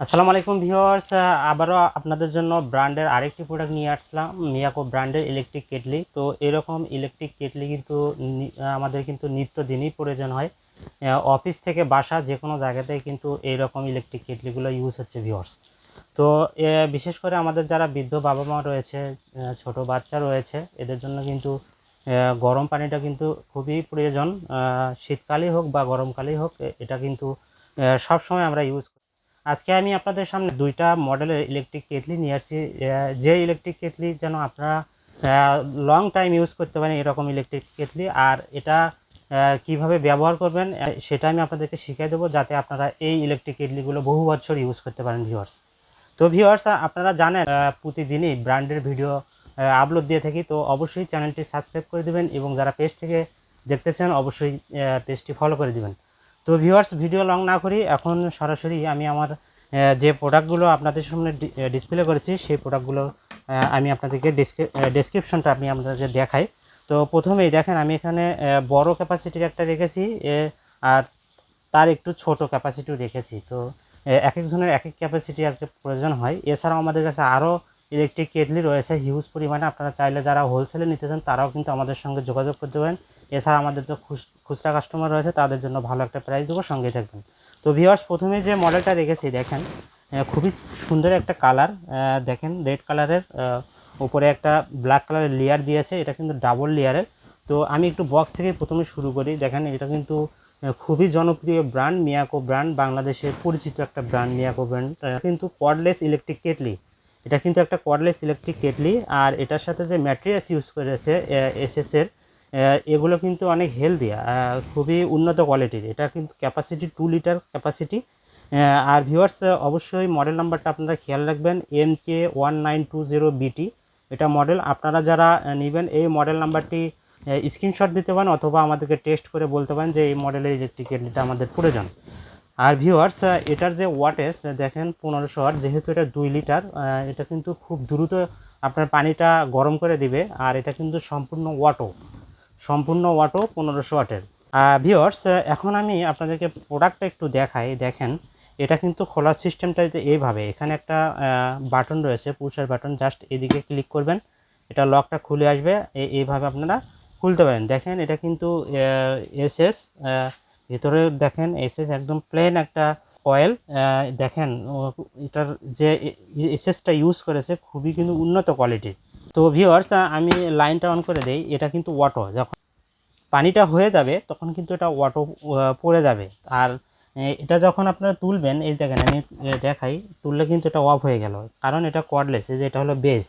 আসসালামু আলাইকুম ভিউয়ার্স আবারও আপনাদের জন্য ব্র্যান্ডের আরেকটি প্রোডাক্ট নিয়ে আসলাম, মিয়াকো ব্র্যান্ডের ইলেকট্রিক কেটলি তো এরকম ইলেকট্রিক কেটলি কিন্তু আমাদের কিন্তু নিত্যদিনই প্রয়োজন হয়। অফিস থেকে বাসা যে কোনো জায়গাতেই কিন্তু এইরকম ইলেকট্রিক কেটলিগুলো ইউজ হচ্ছে ভিউয়ার্স। তো বিশেষ করে আমাদের যারা বৃদ্ধ বাবা মা রয়েছে ছোট বাচ্চা রয়েছে, এদের জন্য কিন্তু গরম পানিটা কিন্তু খুবই প্রয়োজন। শীতকালেই হোক বা গরমকালেই হোক এটা কিন্তু সব সময় আমরা ইউজ আজকে আমি আপনাদের সামনে দুইটা মডেলের ইলেকট্রিক কেটলি নিয়ে আসছি। যে ইলেকট্রিক কেটলি যেন আপনারা লং টাইম ইউজ করতে পারেন এরকম ইলেকট্রিক কেটলি আর এটা কীভাবে ব্যবহার করবেন সেটা আমি আপনাদেরকে শিখিয়ে দেবো যাতে আপনারা এই ইলেকট্রিক কেটলিগুলো বহু বছর ইউজ করতে পারেন ভিউয়ার্স তো ভিউয়ার্স আপনারা জানেন প্রতিদিনই ব্র্যান্ডের ভিডিও আপলোড দিয়ে থাকি, তো অবশ্যই চ্যানেলটি সাবস্ক্রাইব করে দেবেন এবং যারা পেজ থেকে দেখতেছেন, অবশ্যই পেজটি ফলো করে দেবেন। তো ভিউয়ার্স ভিডিও লং না করি, এখন সরাসরি আমি আমার যে প্রোডাক্টগুলো আপনাদের সামনে ডিসপ্লে করেছি, সেই প্রোডাক্টগুলো আমি আপনাদেরকে ডেসক্রিপশনটা আমি আপনাদেরকে দেখাই। তো প্রথমেই দেখেন, আমি এখানে বড় ক্যাপাসিটির একটা রেখেছি আর তার একটু ছোট ক্যাপাসিটিও রেখেছি। তো এক একজনের এক এক ক্যাপাসিটি আর প্রয়োজন হয়। এছাড়াও আমাদের কাছে আরও ইলেকট্রিক কেটলি রয়েছে হিউজ পরিমাণে। আপনারা চাইলে যারা হোলসেলে নিতে চান, তারাও কিন্তু আমাদের সঙ্গে যোগাযোগ করতে পারেন। এছাড়া আমাদের যে খুচ- খুচরা কাস্টমার রয়েছে, তাদের জন্য ভালো একটা প্রাইস দেবো, সঙ্গেই থাকবেন। তো ভিওয়ার্স প্রথমে যে মডেলটা রেখেছি, দেখেন খুবই সুন্দর একটা কালার দেখেন রেড কালারের উপরে একটা ব্ল্যাক কালারের লেয়ার দিয়েছে, এটা কিন্তু ডাবল লেয়ারের তো আমি একটু বক্স থেকে প্রথমে শুরু করি। দেখেন, এটা কিন্তু খুবই জনপ্রিয় ব্র্যান্ড মিয়াকো ব্র্যান্ড বাংলাদেশের পরিচিত একটা ব্র্যান্ড মিয়াকো ব্র্যান্ড কিন্তু কর্ডলেস ইলেকট্রিক কেটলি এটা কিন্তু একটা কর্ডলেস ইলেকট্রিক কেটলি, আর এটার সাথে যে ম্যাটেরিয়ালস ইউজ করেছে এসএসের এগুলো কিন্তু অনেক হেলদি খুবই উন্নত কোয়ালিটির এটা কিন্তু ক্যাপাসিটি টু লিটার ক্যাপাসিটি আর ভিউয়ার্স অবশ্যই মডেল নাম্বারটা আপনারা খেয়াল রাখবেন M K one nine two zero BT এটা মডেল আপনারা যারা নেবেন, এই মডেল নাম্বারটি স্ক্রিনশট দিতে পারেন, অথবা আমাদেরকে টেস্ট করে বলতে পারেন যে এই মডেলের ইলেকট্রিক কেটলিটা আমাদের প্রয়োজন। আর ভিওয়ার্স এটার যে ওয়াটেজ দেখেন পনেরোশো ওয়াট যেহেতু এটা দুই লিটার এটা কিন্তু খুব দ্রুত আপনার পানিটা গরম করে দিবে, আর এটা কিন্তু সম্পূর্ণ ওয়াটো সম্পূর্ণ ওয়াটো পনেরোশো ওয়াটের ভিওর্স এখন আমি আপনাদেরকে প্রোডাক্টটা একটু দেখাই, দেখেন, এটা কিন্তু খোলার সিস্টেমটা এইভাবে, এখানে একটা বাটন রয়েছে পুষার বাটন জাস্ট এদিকে ক্লিক করবেন, এটা লকটা খুলে আসবে এই- এইভাবে আপনারা খুলতে পারেন। দেখেন, এটা কিন্তু এসএস ভিতরে দেখেন এসএস একদম প্লেন একটা অয়েল দেখেন এটার যে এসএসটা ইউজ করেছে খুবই কিন্তু উন্নত কোয়ালিটির তো ভিওয়ার্স আমি লাইনটা অন করে দেই, এটা কিন্তু ওয়াটো যখন পানিটা হয়ে যাবে, তখন কিন্তু এটা ওয়াটো পড়ে যাবে। আর এটা যখন আপনারা তুলবেন, এই দেখেন আমি দেখাই, তুললে কিন্তু এটা অফ হয়ে গেল। কারণ এটা কর্ডলেস এই যে এটা হলো বেস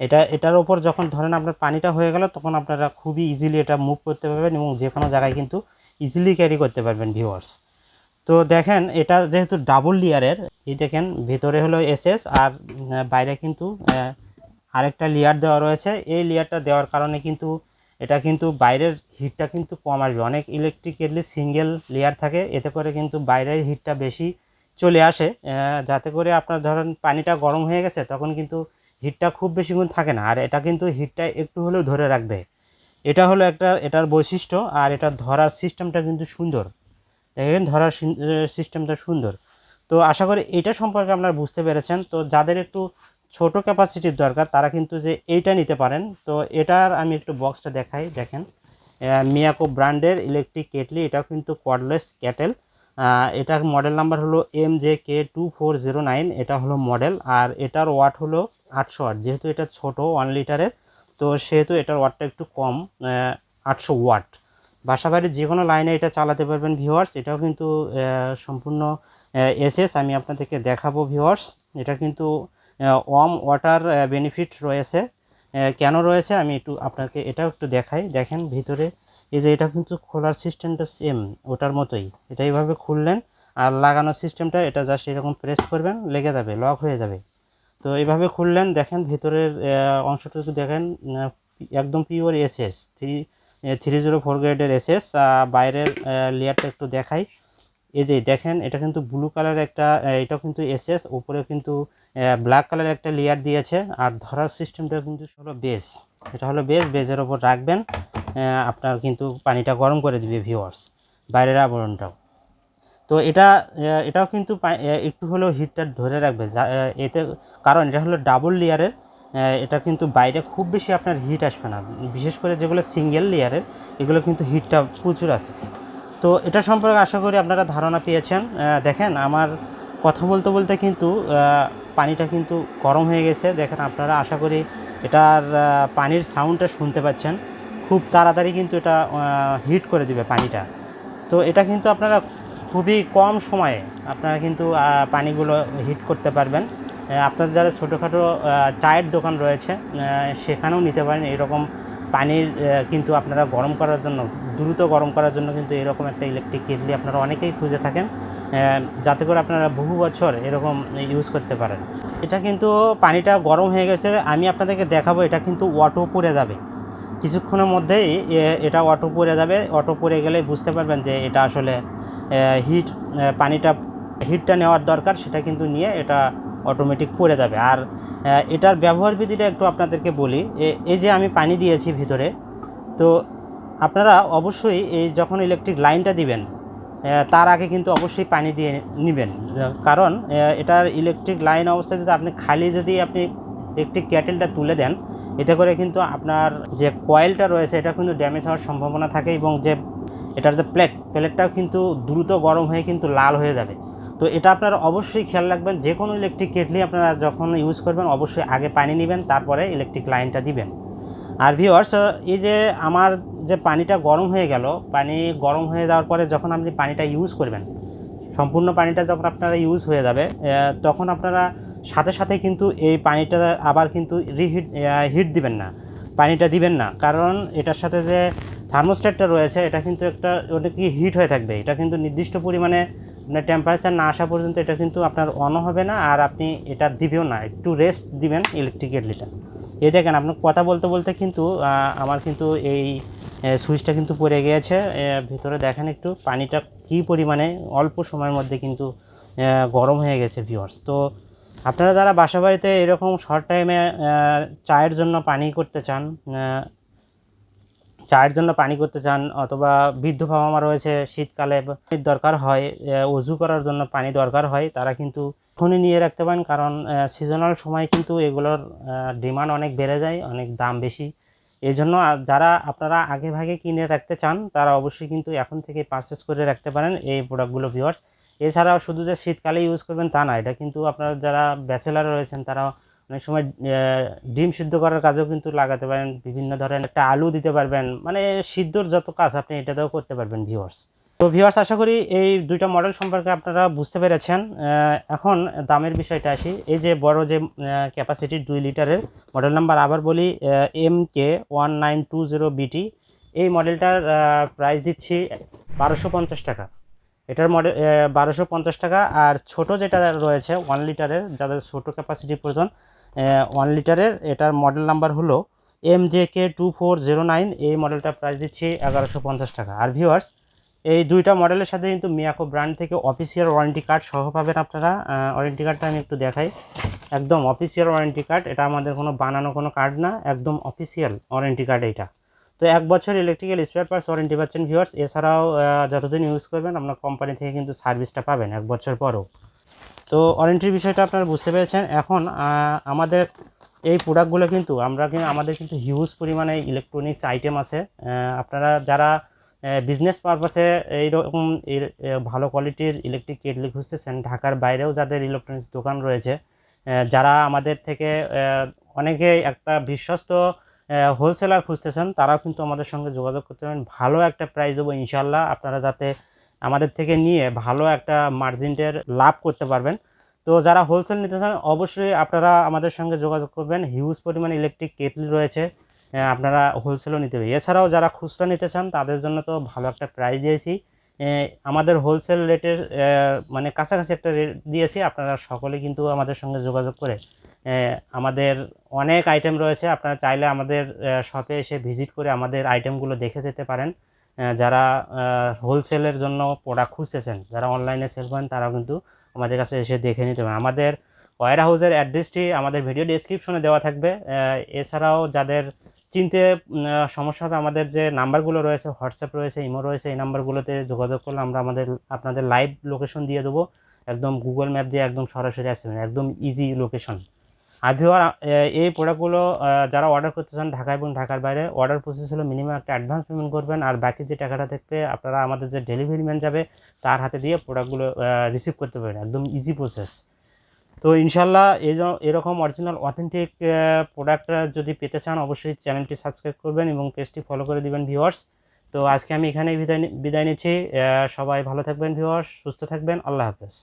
এটা, এটার ওপর যখন ধরেন আপনার পানিটা হয়ে গেল, তখন আপনারা খুবই ইজিলি এটা মুভ করতে পারবেন এবং যে কোনো জায়গায় কিন্তু ইজিলি ক্যারি করতে পারবেন ভিউয়ার্স তো দেখেন, এটা যেহেতু ডাবল লেয়ারের এই দেখেন, ভেতরে হলো এসএস আর বাইরে কিন্তু আরেকটা লেয়ার দেওয়া রয়েছে। এই লেয়ারটা দেওয়ার কারণে কিন্তু, এটা কিন্তু বাইরের হিটটা কিন্তু কম আসবে। অনেক ইলেকট্রিক্যালি সিঙ্গেল লেয়ার থাকে, এতে করে কিন্তু বাইরের হিটটা বেশি চলে আসে। যাতে করে আপনার ধরেন পানিটা গরম হয়ে গেছে, তখন কিন্তু হিটটা খুব বেশিক্ষণ থাকে না। আর এটা কিন্তু হিটটা একটু হলেও ধরে রাখবে। এটা হলো একটা, এটার বৈশিষ্ট্য আর এটা ধরার সিস্টেমটা কিন্তু সুন্দর। দেখেন, ধরার সিস্টেমটা সুন্দর। তো আশা করি এটা সম্পর্কে আপনারা বুঝতে পেরেছেন। তো যাদের একটু ছোট ক্যাপাসিটির দরকার, তারা কিন্তু যে এইটা নিতে পারেন। তো এটার আমি একটু বক্সটা দেখাই, দেখেন। মিয়াকো ব্র্যান্ডের ইলেকট্রিক কেটলি, এটাও কিন্তু কর্ডলেস ক্যাটেল এটার মডেল নাম্বার হলো M J K two four zero nine এটা হলো মডেল আর এটার ওয়াট হলো আটশো ওয়াট যেহেতু এটা ছোট ওয়ান লিটারের তো সেহেতু এটার ওয়াটটা একটু কম আটশো ওয়াট বাসাবাড়ির যে কোনো লাইনে এটা চালাতে পারবেন ভিউয়ার্স এটাও কিন্তু সম্পূর্ণ এসএস আমি আপনাদেরকে দেখাবো ভিউয়ার্স এটা কিন্তু ওয়ার্ম ওয়াটার বেনিফিট রয়েছে। কেন রয়েছে আমি একটু আপনাকে এটাও একটু দেখাই। দেখেন ভিতরে, এই যে এটা কিন্তু খোলার সিস্টেমটা সেম ওটার মতোই। এটা এইভাবে খুললেন আর লাগানোর সিস্টেমটা এটা জাস্ট এরকম প্রেস করবেন, লেগে যাবে লক হয়ে যাবে। তো এইভাবে খুললেন, দেখেন ভিতরের অংশটুকু দেখেন একদম pure SS three three zero four গ্রেডের এসএস বাইরের লেয়ারটা একটু দেখাই। এই যে দেখেন, এটা কিন্তু ব্লু কালার একটা এটাও কিন্তু এসএস উপরে কিন্তু ব্ল্যাক কালার একটা লেয়ার দিয়েছে। আর ধরার সিস্টেমটা কিন্তু হলো বেস এটা হলো বেস বেজের ওপর রাখবেন আপনার কিন্তু পানিটা গরম করে দিবে ভিউয়ার্স বাইরের আবরণটাও। তো এটা এটাও কিন্তু একটু হলেও হিটটা ধরে রাখবে এতে কারণ এটা হলো ডাবল লেয়ারের এটা কিন্তু বাইরে খুব বেশি আপনার হিট আসবে না। বিশেষ করে যেগুলো সিঙ্গেল লেয়ারের এগুলো কিন্তু হিটটা প্রচুর আছে। তো এটা সম্পর্কে আশা করি আপনারা ধারণা পেয়েছেন। দেখেন আমার কথা বলতে বলতে কিন্তু পানিটা কিন্তু গরম হয়ে গেছে। দেখেন আপনারা আশা করি এটার পানির সাউন্ডটা শুনতে পাচ্ছেন। খুব তাড়াতাড়ি কিন্তু এটা হিট করে দিবে পানিটা। তো এটা কিন্তু আপনারা খুবই কম সময়ে আপনারা কিন্তু পানিগুলো হিট করতে পারবেন। আপনার যারা ছোটোখাটো চায়ের দোকান রয়েছে সেখানেও নিতে পারেন। এরকম পানির কিন্তু আপনারা গরম করার জন্য, দ্রুত গরম করার জন্য কিন্তু এরকম একটা ইলেকট্রিক কেটলি আপনারা অনেকেই খুঁজে থাকেন। যাতে করে আপনারা বহু বছর এরকম ইউজ করতে পারেন। এটা কিন্তু পানিটা গরম হয়ে গেছে। আমি আপনাদেরকে দেখাবো, এটা কিন্তু অটো পড়ে যাবে। কিছুক্ষণের মধ্যেই এটা অটো পড়ে যাবে। অটো পড়ে গেলে বুঝতে পারবেন যে এটা আসলে হিট পানিটা হিটটা নেওয়ার দরকার, সেটা কিন্তু নিয়ে এটা অটোমেটিক পড়ে যাবে। আর এটার ব্যবহার বিধিটা একটু আপনাদেরকে বলি এই যে আমি পানি দিয়েছি ভিতরে, তো আপনারা অবশ্যই এই যখন ইলেকট্রিক লাইনটা দিবেন তার আগে কিন্তু অবশ্যই পানি দিয়ে নেবেন। কারণ এটার ইলেকট্রিক লাইন অবস্থায় যদি আপনি খালি যদি আপনি ইলেকট্রিক ক্যাটেলটা তুলে দেন, এতে করে কিন্তু আপনার যে কয়েলটা রয়েছে, এটা কিন্তু ড্যামেজ হওয়ার সম্ভাবনা থাকে এবং যে এটার যে প্লেট প্লেটটাও কিন্তু দ্রুত গরম হয়ে কিন্তু লাল হয়ে যাবে। তো এটা আপনারা অবশ্যই খেয়াল রাখবেন যে কোনো ইলেকট্রিক কেটলি আপনারা যখন ইউজ করবেন, অবশ্যই আগে পানি নেবেন, তারপরে ইলেকট্রিক লাইনটা দিবেন। আর ভিওয়ার্স এই যে আমার যে পানিটা গরম হয়ে গেল, পানি গরম হয়ে যাওয়ার পরে যখন আপনি পানিটা ইউজ করবেন, সম্পূর্ণ পানিটা যখন আপনারা ইউজ হয়ে যাবে তখন আপনারা সাথে সাথে কিন্তু এই পানিটা আবার কিন্তু রিহিট হিট দিবেন না, পানিটা দিবেন না। কারণ এটার সাথে যে থার্মোস্ট্যাটটা রয়েছে, এটা কিন্তু একটা ওটা কি হিট হয়ে থাকবে, এটা কিন্তু নির্দিষ্ট পরিমাণে আপনার টেম্পারেচার না আসা পর্যন্ত এটা কিন্তু আপনার অনও হবে না, আর আপনি এটা দিবেও না, একটু রেস্ট দিবেন ইলেকট্রিক কেটলিটা এই দেখেন, আপনার কথা বলতে বলতে কিন্তু আমার কিন্তু এই সুইচটা কিন্তু পড়ে গিয়েছে ভিতরে দেখেন একটু, পানিটা কী পরিমাণে, অল্প সময়ের মধ্যে কিন্তু গরম হয়ে গেছে ভিওয়ার্স তো আপনারা যারা বাসা বাড়িতে এরকম শর্ট টাইমে চায়ের জন্য পানি করতে চান চায়ের জন্য পানি করতে চান অথবা বৃদ্ধ বাবা মা রয়েছে শীতকালে দরকার হয় অজু করার জন্য পানি দরকার হয়, তারা কিন্তু এখনই নিয়ে রাখতে পারেন কারণ সিজনাল সময় কিন্তু এগুলোর ডিমান্ড অনেক বেড়ে যায়, অনেক দাম বেশি। এই জন্য যারা আপনারা আগে ভাগে কিনে রাখতে চান, তারা অবশ্যই কিন্তু এখন থেকে পারচেস করে রাখতে পারেন এই প্রোডাক্টগুলো ভিওয়ার্স এছাড়াও শুধু যে শীতকালে ইউজ করবেন তা না, এটা কিন্তু আপনারা যারা ব্যাচেলার রয়েছেন তারা অনেক সময় ডিম সিদ্ধ করার কাজেও কিন্তু লাগাতে পারেন, বিভিন্ন ধরনের একটা আলু দিতে পারবেন মানে সিদ্ধর যত কাজ আপনি এটাতেও করতে পারবেন ভিউয়ার্স তো ভিউয়ার্স আশা করি এই দুইটা মডেল সম্পর্কে আপনারা বুঝতে পেরেছেন। এখন দামের বিষয়টা আসি। এই যে বড় যে ক্যাপাসিটি দুই লিটারের মডেল নাম্বার আবার বলি M K one nine two zero BT এই মডেলটার প্রাইস দিচ্ছি বারোশো পঞ্চাশ টাকা। এটার মডেল বারোশো পঞ্চাশ টাকা। আর ছোট যেটা রয়েছে ওয়ান লিটারের যাদের ছোট ক্যাপাসিটি প্রয়োজন ওয়ান লিটারের এটার মডেল নাম্বার হলো M J K two four zero nine এই মডেলটার প্রাইস দিচ্ছি এগারোশো পঞ্চাশ টাকা। আর ভিউয়ার্স এই দুইটা মডেলের সাথে কিন্তু মিয়াকো ব্র্যান্ড থেকে অফিসিয়াল ওয়ারেন্টি কার্ড সহ পাবেন আপনারা। ওয়ারেন্টি কার্ডটা আমি একটু দেখাই। একদম অফিসিয়াল ওয়ারেন্টি কার্ড এটা আমাদের কোনো বানানো কোনো কার্ড না, একদম অফিসিয়াল ওয়ারেন্টি কার্ড এটা তো এক বছর ইলেকট্রিক্যাল স্পেয়ার পার্টস ওয়ারেন্টি পাচ্ছেন ভিউয়ার্স এছাড়াও যতদিন ইউজ করবেন, আপনার কোম্পানি থেকে কিন্তু সার্ভিসটা পাবেন এক বছর পরও। তো ওয়ারেন্টির বিষয়টা আপনারা বুঝতে পেরেছেন। এখন আমাদের এই প্রোডাক্টগুলো কিন্তু আমরা কিন্তু আমাদের কিন্তু হিউজ পরিমাণে ইলেকট্রনিক্স আইটেম আছে। আপনারা যারা বিজনেস পারপাসে এইরকম ভালো কোয়ালিটির ইলেকট্রিক কেটলি খুঁজতেছেন, ঢাকার বাইরেও যাদের ইলেকট্রনিক্স দোকান রয়েছে যারা আমাদের থেকে অনেকে একটা বিশ্বস্ত হোলসেলার খুঁজতেছেন, তারাও কিন্তু আমাদের সঙ্গে যোগাযোগ করতে পারেন। ভালো একটা প্রাইস দেবো ইনশাল্লাহ আপনারা যাতে আমাদের থেকে নিয়ে ভালো একটা মার্জিনের লাভ করতে পারবেন। তো যারা হোলসেল নিতে চান, অবশ্যই আপনারা আমাদের সঙ্গে যোগাযোগ করবেন। হিউজ পরিমাণ ইলেকট্রিক কেটলি রয়েছে আপনারা হোলসেলও নিতে পারেন এছাড়াও যারা খুচরা নিতে চান, তাদের জন্য তো ভালো একটা প্রাইস দিয়েছি। আমাদের হোলসেল রেটের মানে কাছাকাছি একটা রেট দিয়েছি। আপনারা সকলে কিন্তু আমাদের সঙ্গে যোগাযোগ করে আমাদের অনেক আইটেম রয়েছে। আপনারা চাইলে আমাদের শপে এসে ভিজিট করে আমাদের আইটেমগুলো দেখে যেতে পারেন। যারা হোলসেলের জন্য প্রোডাক্ট খুঁজতেছেন, যারা অনলাইনে সেল করেন, তারাও কিন্তু আমাদের কাছে এসে দেখে নিতে পারেন। আমাদের ওয়ার হাউসের অ্যাড্রেসটি আমাদের ভিডিও ডেসক্রিপশনে দেওয়া থাকবে। এছাড়াও যাদের চিনতে সমস্যা হবে, আমাদের যে নাম্বারগুলো রয়েছে হোয়াটসঅ্যাপ রয়েছে ইমো রয়েছে, এই নাম্বারগুলোতে যোগাযোগ করলে আমরা আমাদের, আপনাদের লাইভ লোকেশন দিয়ে দেবো। একদম গুগল ম্যাপ দিয়ে একদম সরাসরি আসবেন একদম ইজি লোকেশন আর ভিওয়ার এই প্রোডাক্টগুলো যারা অর্ডার করতে চান ঢাকা এবং ঢাকার বাইরে অর্ডার প্রসেস হলো মিনিমাম একটা অ্যাডভান্স পেমেন্ট করবেন আর বাকি যে টাকাটা থাকবে আপনারা আমাদের যে ডেলিভারি ম্যান যাবে, তার হাতে দিয়ে প্রোডাক্টগুলো রিসিভ করতে পারবেন একদম ইজি প্রসেস তো ইনশাল্লাহ এই এরকম অরিজিনাল অথেন্টিক প্রোডাক্ট যদি পেতে চান, অবশ্যই চ্যানেলটি সাবস্ক্রাইব করবেন এবং পেজটি ফলো করে দিবেন ভিওয়ার্স তো আজকে আমি এখানেই বিদায় বিদায় নিচ্ছি। সবাই ভালো থাকবেন ভিওয়ার্স সুস্থ থাকবেন। আল্লাহ হাফেজ।